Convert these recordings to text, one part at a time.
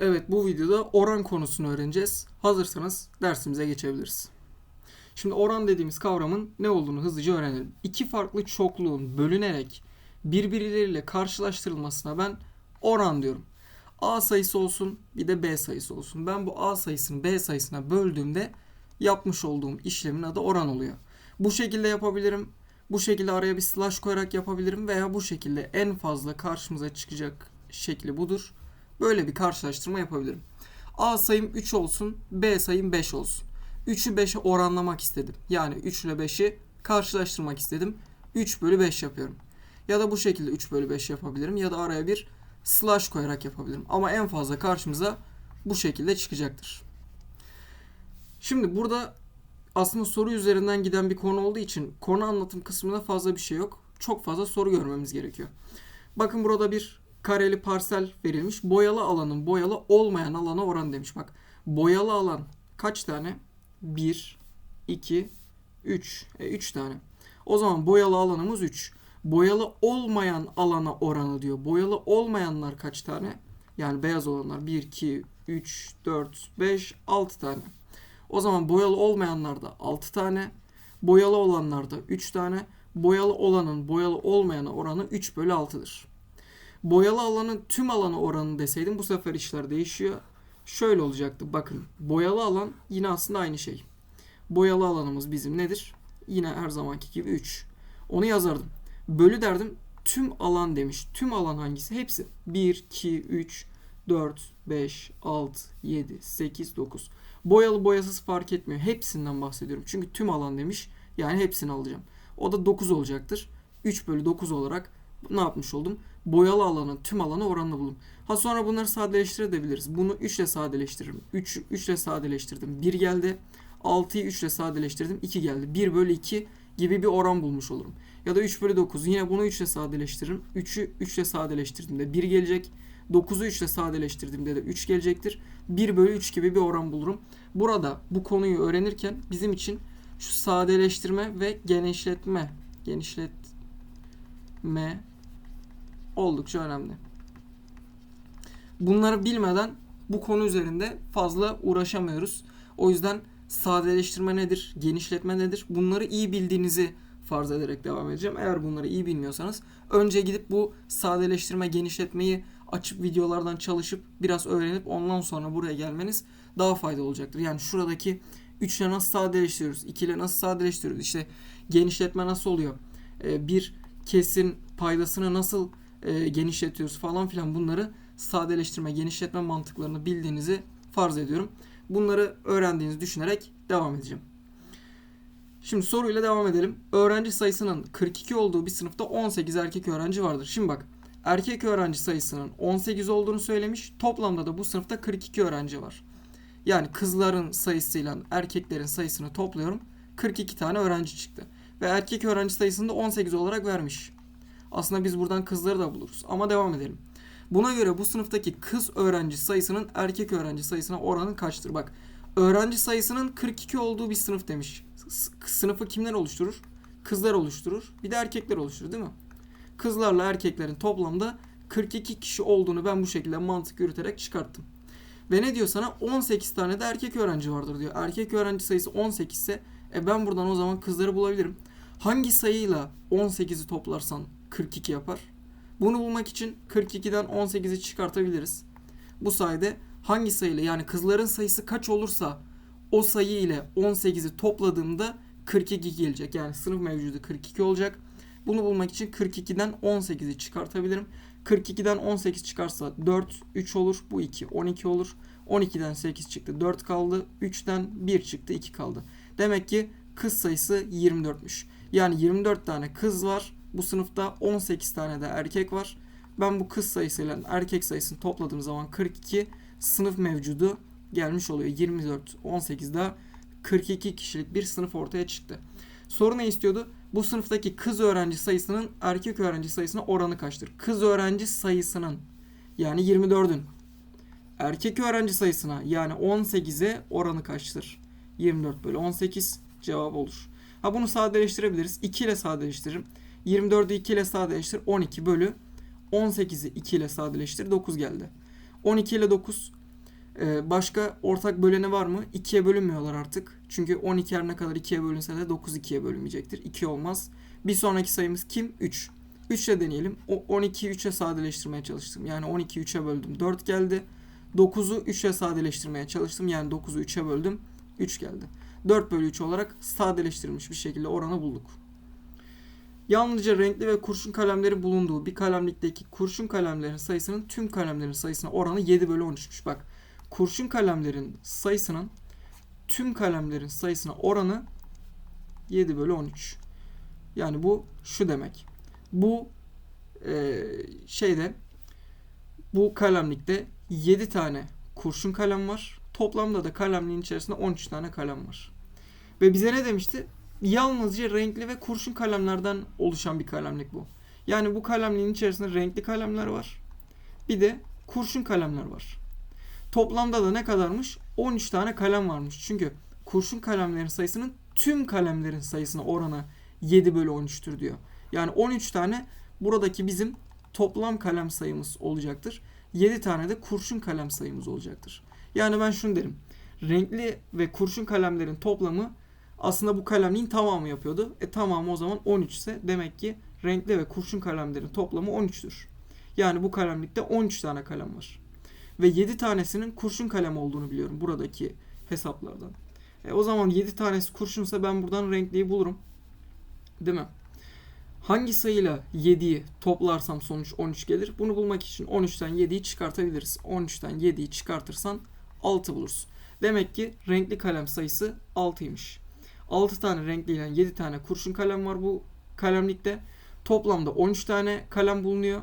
Evet bu videoda oran konusunu öğreneceğiz. Hazırsanız dersimize geçebiliriz. Şimdi oran dediğimiz kavramın ne olduğunu hızlıca öğrenelim. İki farklı çokluğun bölünerek birbirleriyle karşılaştırılmasına ben oran diyorum. A sayısı olsun bir de B sayısı olsun. Ben bu A sayısını B sayısına böldüğümde yapmış olduğum işlemin adı oran oluyor. Bu şekilde yapabilirim. Bu şekilde araya bir slash koyarak yapabilirim veya bu şekilde en fazla karşımıza çıkacak şekli budur. Böyle bir karşılaştırma yapabilirim. A sayım 3 olsun, B sayım 5 olsun. 3'ü 5'e oranlamak istedim. Yani 3 ile 5'i karşılaştırmak istedim. 3 bölü 5 yapıyorum. Ya da bu şekilde 3 bölü 5 yapabilirim. Ya da araya bir slash koyarak yapabilirim. Ama en fazla karşımıza bu şekilde çıkacaktır. Şimdi burada aslında soru üzerinden giden bir konu olduğu için konu anlatım kısmında fazla bir şey yok. Çok fazla soru görmemiz gerekiyor. Bakın burada bir kareli parsel verilmiş. Boyalı alanın boyalı olmayan alana oran demiş. Bak boyalı alan kaç tane? 1, 2, 3. E, 3 tane. O zaman boyalı alanımız 3. Boyalı olmayan alana oranı diyor. Boyalı olmayanlar kaç tane? Yani beyaz olanlar 1, 2, 3, 4, 5, 6 tane. O zaman boyalı olmayanlarda 6 tane. Boyalı olanlarda 3 tane. Boyalı olanın boyalı olmayana oranı 3 bölü 6'dır. Boyalı alanın tüm alanı oranı deseydim bu sefer işler değişiyor. Şöyle olacaktı. Bakın boyalı alan yine aslında aynı şey. Boyalı alanımız bizim nedir? Yine her zamanki gibi 3. Onu yazardım. Bölü derdim. Tüm alan demiş. Tüm alan hangisi? Hepsi. 1, 2, 3, 4, 5, 6, 7, 8, 9. Boyalı boyasız fark etmiyor. Hepsinden bahsediyorum. Çünkü tüm alan demiş. Yani hepsini alacağım. O da 9 olacaktır. 3 bölü 9 olarak ne yapmış oldum? Boyalı alanın tüm alanı oranını buldum. Ha sonra bunları sadeleştirebiliriz. Bunu 3 ile sadeleştiririm. 3, 3 ile sadeleştirdim. 1 geldi. 6'yı 3 ile sadeleştirdim. 2 geldi. 1 bölü 2 gibi bir oran bulmuş olurum. Ya da 3 bölü 9. Yine bunu 3 ile sadeleştiririm. 3'ü 3 ile sadeleştirdiğimde 1 gelecek. 9'u 3 ile sadeleştirdiğimde de 3 gelecektir. 1 bölü 3 gibi bir oran bulurum. Burada bu konuyu öğrenirken bizim için şu sadeleştirme ve genişletme genişletme oldukça önemli. Bunları bilmeden bu konu üzerinde fazla uğraşamıyoruz. O yüzden sadeleştirme nedir, genişletme nedir? Bunları iyi bildiğinizi farz ederek devam edeceğim. Eğer bunları iyi bilmiyorsanız önce gidip bu sadeleştirme, genişletmeyi açıp videolardan çalışıp biraz öğrenip ondan sonra buraya gelmeniz daha faydalı olacaktır. Yani şuradaki 3 ile nasıl sadeleştiriyoruz? 2 ile nasıl sadeleştiriyoruz? İşte genişletme nasıl oluyor? Ee, bir kesin paydasını nasıl e, genişletiyoruz falan filan bunları sadeleştirme, genişletme mantıklarını bildiğinizi farz ediyorum. Bunları öğrendiğinizi düşünerek devam edeceğim. Şimdi soruyla devam edelim. Öğrenci sayısının 42 olduğu bir sınıfta 18 erkek öğrenci vardır. Şimdi bak erkek öğrenci sayısının 18 olduğunu söylemiş. Toplamda da bu sınıfta 42 öğrenci var. Yani kızların sayısıyla erkeklerin sayısını topluyorum. 42 tane öğrenci çıktı. Ve erkek öğrenci sayısını da 18 olarak vermiş. Aslında biz buradan kızları da buluruz. Ama devam edelim. Buna göre bu sınıftaki kız öğrenci sayısının erkek öğrenci sayısına oranı kaçtır? Bak öğrenci sayısının 42 olduğu bir sınıf demiş. Sınıfı kimler oluşturur? Kızlar oluşturur. Bir de erkekler oluşturur değil mi? Kızlarla erkeklerin toplamda 42 kişi olduğunu ben bu şekilde mantık yürüterek çıkarttım. Ve ne diyor sana? 18 tane de erkek öğrenci vardır diyor. Erkek öğrenci sayısı 18 ise e ben buradan o zaman kızları bulabilirim. Hangi sayıyla 18'i toplarsan 42 yapar? Bunu bulmak için 42'den 18'i çıkartabiliriz. Bu sayede hangi sayıyla yani kızların sayısı kaç olursa o sayı ile 18'i topladığımda 42 gelecek. Yani sınıf mevcudu 42 olacak. Bunu bulmak için 42'den 18'i çıkartabilirim. 42'den 18 çıkarsa 4, 3 olur. Bu 2, 12 olur. 12'den 8 çıktı, 4 kaldı. 3'ten 1 çıktı, 2 kaldı. Demek ki kız sayısı 24'müş. Yani 24 tane kız var. Bu sınıfta 18 tane de erkek var. Ben bu kız sayısıyla erkek sayısını topladığım zaman 42 sınıf mevcudu gelmiş oluyor. 24, 18 daha 42 kişilik bir sınıf ortaya çıktı. Soru ne istiyordu? Bu sınıftaki kız öğrenci sayısının erkek öğrenci sayısına oranı kaçtır? Kız öğrenci sayısının yani 24'ün erkek öğrenci sayısına yani 18'e oranı kaçtır? 24 bölü 18 cevap olur. Ha bunu sadeleştirebiliriz. 2 ile sadeleştiririm. 24'ü 2 ile sadeleştir. 12 bölü 18'i 2 ile sadeleştir. 9 geldi. 12 ile 9 Ee, başka ortak böleni var mı? 2'ye bölünmüyorlar artık. Çünkü 12 her ne kadar 2'ye bölünse de 9 2'ye bölünmeyecektir. 2 olmaz. Bir sonraki sayımız kim? 3. 3 ile deneyelim. O 12'yi 3'e sadeleştirmeye çalıştım. Yani 12'yi 3'e böldüm. 4 geldi. 9'u 3'e sadeleştirmeye çalıştım. Yani 9'u 3'e böldüm. 3 geldi. 4 bölü 3 olarak sadeleştirilmiş bir şekilde oranı bulduk. Yalnızca renkli ve kurşun kalemleri bulunduğu bir kalemlikteki kurşun kalemlerin sayısının tüm kalemlerin sayısına oranı 7 bölü 13'müş. Bak kurşun kalemlerin sayısının tüm kalemlerin sayısına oranı 7 bölü 13. Yani bu şu demek. Bu e, şeyde bu kalemlikte 7 tane kurşun kalem var. Toplamda da kalemliğin içerisinde 13 tane kalem var. Ve bize ne demişti? Yalnızca renkli ve kurşun kalemlerden oluşan bir kalemlik bu. Yani bu kalemliğin içerisinde renkli kalemler var. Bir de kurşun kalemler var. Toplamda da ne kadarmış? 13 tane kalem varmış. Çünkü kurşun kalemlerin sayısının tüm kalemlerin sayısına oranı 7 bölü 13'tür diyor. Yani 13 tane buradaki bizim toplam kalem sayımız olacaktır. 7 tane de kurşun kalem sayımız olacaktır. Yani ben şunu derim. Renkli ve kurşun kalemlerin toplamı aslında bu kalemliğin tamamı yapıyordu. E tamamı o zaman 13 ise demek ki renkli ve kurşun kalemlerin toplamı 13'tür. Yani bu kalemlikte 13 tane kalem var. Ve 7 tanesinin kurşun kalem olduğunu biliyorum buradaki hesaplardan. E o zaman 7 tanesi kurşunsa ben buradan renkliyi bulurum. Değil mi? Hangi sayıyla 7'yi toplarsam sonuç 13 gelir? Bunu bulmak için 13'ten 7'yi çıkartabiliriz. 13'ten 7'yi çıkartırsan 6 bulursun. Demek ki renkli kalem sayısı 6'ymış. 6 tane renkli ile 7 tane kurşun kalem var bu kalemlikte. Toplamda 13 tane kalem bulunuyor.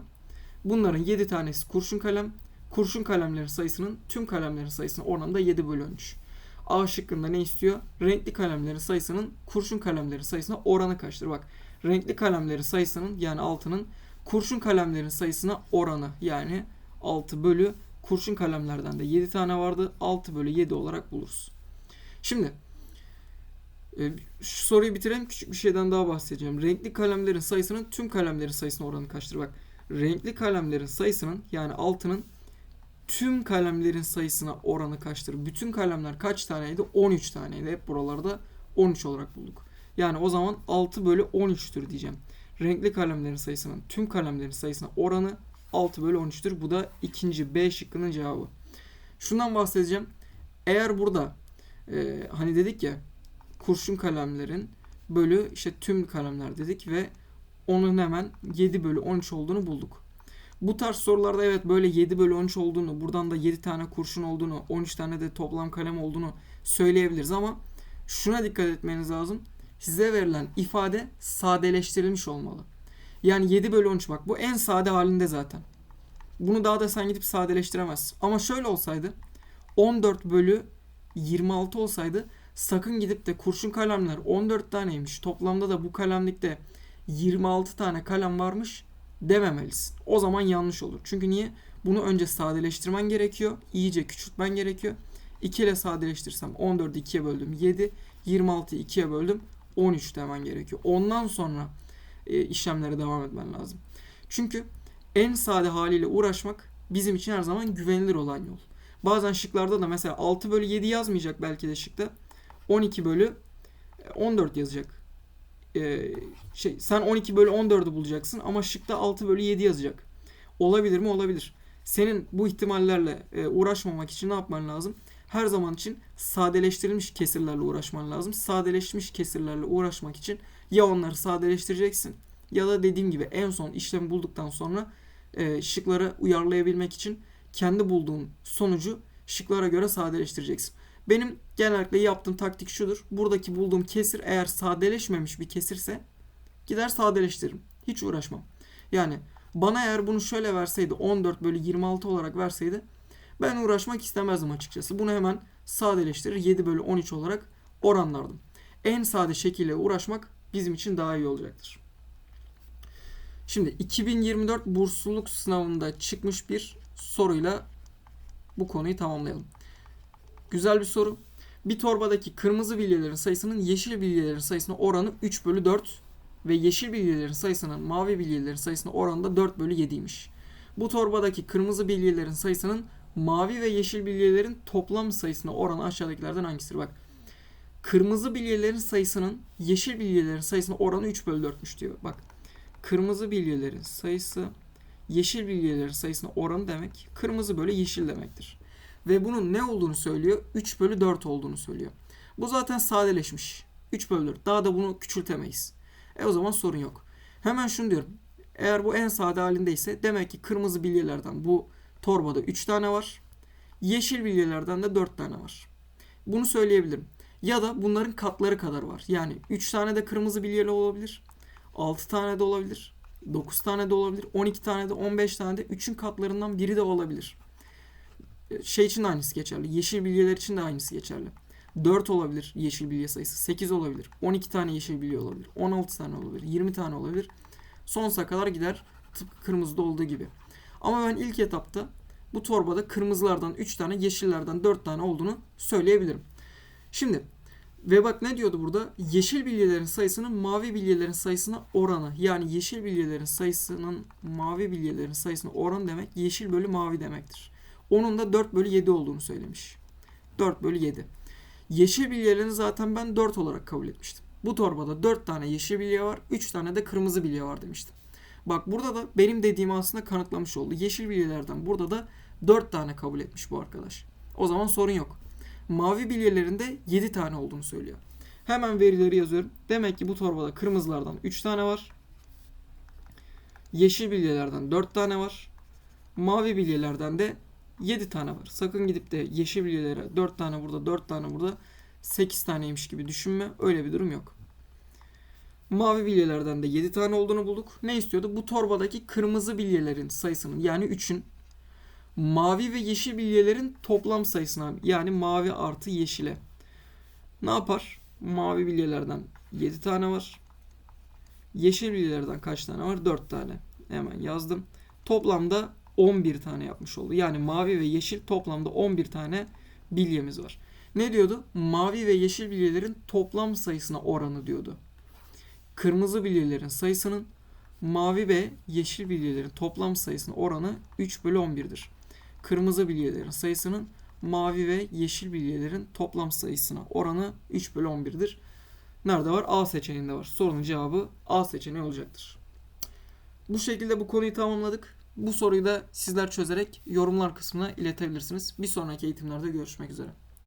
Bunların 7 tanesi kurşun kalem. Kurşun kalemlerin sayısının tüm kalemlerin sayısına oranında 7 bölü 13. A şıkkında ne istiyor? Renkli kalemlerin sayısının kurşun kalemlerin sayısına oranı kaçtır? Bak renkli kalemlerin sayısının yani 6'nın kurşun kalemlerin sayısına oranı yani 6 bölü kurşun kalemlerden de 7 tane vardı. 6 bölü 7 olarak buluruz. Şimdi e, şu soruyu bitirelim. Küçük bir şeyden daha bahsedeceğim. Renkli kalemlerin sayısının tüm kalemlerin sayısına oranı kaçtır? Bak renkli kalemlerin sayısının yani 6'nın tüm kalemlerin sayısına oranı kaçtır? Bütün kalemler kaç taneydi? 13 taneydi. Hep buralarda 13 olarak bulduk. Yani o zaman 6 bölü 13'tür diyeceğim. Renkli kalemlerin sayısının tüm kalemlerin sayısına oranı 6 bölü 13'tür. Bu da ikinci B şıkkının cevabı. Şundan bahsedeceğim. Eğer burada e, hani dedik ya kurşun kalemlerin bölü işte tüm kalemler dedik ve onun hemen 7 bölü 13 olduğunu bulduk. Bu tarz sorularda evet böyle 7 bölü 13 olduğunu, buradan da 7 tane kurşun olduğunu, 13 tane de toplam kalem olduğunu söyleyebiliriz ama şuna dikkat etmeniz lazım. Size verilen ifade sadeleştirilmiş olmalı. Yani 7 bölü 13 bak bu en sade halinde zaten. Bunu daha da sen gidip sadeleştiremezsin. Ama şöyle olsaydı 14 bölü 26 olsaydı sakın gidip de kurşun kalemler 14 taneymiş. Toplamda da bu kalemlikte 26 tane kalem varmış dememelisin. O zaman yanlış olur. Çünkü niye? Bunu önce sadeleştirmen gerekiyor. İyice küçültmen gerekiyor. 2 ile sadeleştirsem 14'ü 2'ye böldüm 7. 26'yı 2'ye böldüm 13 demen gerekiyor. Ondan sonra e, işlemlere devam etmen lazım. Çünkü en sade haliyle uğraşmak bizim için her zaman güvenilir olan yol. Bazen şıklarda da mesela 6 bölü 7 yazmayacak belki de şıkta. 12 bölü 14 yazacak. Ee, şey sen 12 bölü 14'ü bulacaksın ama şıkta 6 bölü 7 yazacak. Olabilir mi? Olabilir. Senin bu ihtimallerle e, uğraşmamak için ne yapman lazım? Her zaman için sadeleştirilmiş kesirlerle uğraşman lazım. Sadeleşmiş kesirlerle uğraşmak için ya onları sadeleştireceksin ya da dediğim gibi en son işlemi bulduktan sonra e, şıkları uyarlayabilmek için kendi bulduğun sonucu şıklara göre sadeleştireceksin. Benim genellikle yaptığım taktik şudur. Buradaki bulduğum kesir eğer sadeleşmemiş bir kesirse gider sadeleştiririm. Hiç uğraşmam. Yani bana eğer bunu şöyle verseydi 14 bölü 26 olarak verseydi ben uğraşmak istemezdim açıkçası. Bunu hemen sadeleştirir 7 bölü 13 olarak oranlardım. En sade şekilde uğraşmak bizim için daha iyi olacaktır. Şimdi 2024 bursluluk sınavında çıkmış bir soruyla bu konuyu tamamlayalım. Güzel bir soru. Bir torbadaki kırmızı bilyelerin sayısının yeşil bilyelerin sayısına oranı 3 bölü 4 ve yeşil bilyelerin sayısının mavi bilyelerin sayısına oranı da 4 bölü 7'ymiş. Bu torbadaki kırmızı bilyelerin sayısının mavi ve yeşil bilyelerin toplam sayısına oranı aşağıdakilerden hangisidir? Bak kırmızı bilyelerin sayısının yeşil bilyelerin sayısına oranı 3 bölü 4'müş diyor. Bak kırmızı bilyelerin sayısı yeşil bilyelerin sayısına oranı demek kırmızı bölü yeşil demektir. Ve bunun ne olduğunu söylüyor? 3 bölü 4 olduğunu söylüyor. Bu zaten sadeleşmiş. 3 bölü 4. Daha da bunu küçültemeyiz. E o zaman sorun yok. Hemen şunu diyorum. Eğer bu en sade halindeyse demek ki kırmızı bilyelerden bu torbada 3 tane var. Yeşil bilyelerden de 4 tane var. Bunu söyleyebilirim. Ya da bunların katları kadar var. Yani 3 tane de kırmızı bilyeli olabilir. 6 tane de olabilir. 9 tane de olabilir. 12 tane de 15 tane de 3'ün katlarından biri de olabilir. Şey için de aynısı geçerli. Yeşil bilyeler için de aynısı geçerli. 4 olabilir yeşil bilye sayısı. 8 olabilir. 12 tane yeşil bilye olabilir. 16 tane olabilir. 20 tane olabilir. Sonsuza kadar gider. Tıpkı kırmızıda olduğu gibi. Ama ben ilk etapta bu torbada kırmızılardan 3 tane, yeşillerden 4 tane olduğunu söyleyebilirim. Şimdi ve bak ne diyordu burada? Yeşil bilyelerin sayısının mavi bilyelerin sayısına oranı. Yani yeşil bilyelerin sayısının mavi bilyelerin sayısına oran demek yeşil bölü mavi demektir. Onun da 4 bölü 7 olduğunu söylemiş. 4 bölü 7. Yeşil bilyelerini zaten ben 4 olarak kabul etmiştim. Bu torbada 4 tane yeşil bilye var, 3 tane de kırmızı bilye var demiştim. Bak burada da benim dediğimi aslında kanıtlamış oldu. Yeşil bilyelerden burada da 4 tane kabul etmiş bu arkadaş. O zaman sorun yok. Mavi bilyelerinde 7 tane olduğunu söylüyor. Hemen verileri yazıyorum. Demek ki bu torbada kırmızılardan 3 tane var. Yeşil bilyelerden 4 tane var. Mavi bilyelerden de 7 tane var. Sakın gidip de yeşil bilyelere 4 tane burada 4 tane burada 8 taneymiş gibi düşünme. Öyle bir durum yok. Mavi bilyelerden de 7 tane olduğunu bulduk. Ne istiyordu? Bu torbadaki kırmızı bilyelerin sayısının yani 3'ün mavi ve yeşil bilyelerin toplam sayısına yani mavi artı yeşile. Ne yapar? Mavi bilyelerden 7 tane var. Yeşil bilyelerden kaç tane var? 4 tane. Hemen yazdım. Toplamda 11 tane yapmış oldu. Yani mavi ve yeşil toplamda 11 tane bilyemiz var. Ne diyordu? Mavi ve yeşil bilyelerin toplam sayısına oranı diyordu. Kırmızı bilyelerin sayısının mavi ve yeşil bilyelerin toplam sayısına oranı 3 bölü 11'dir. Kırmızı bilyelerin sayısının mavi ve yeşil bilyelerin toplam sayısına oranı 3 bölü 11'dir. Nerede var? A seçeneğinde var. Sorunun cevabı A seçeneği olacaktır. Bu şekilde bu konuyu tamamladık. Bu soruyu da sizler çözerek yorumlar kısmına iletebilirsiniz. Bir sonraki eğitimlerde görüşmek üzere.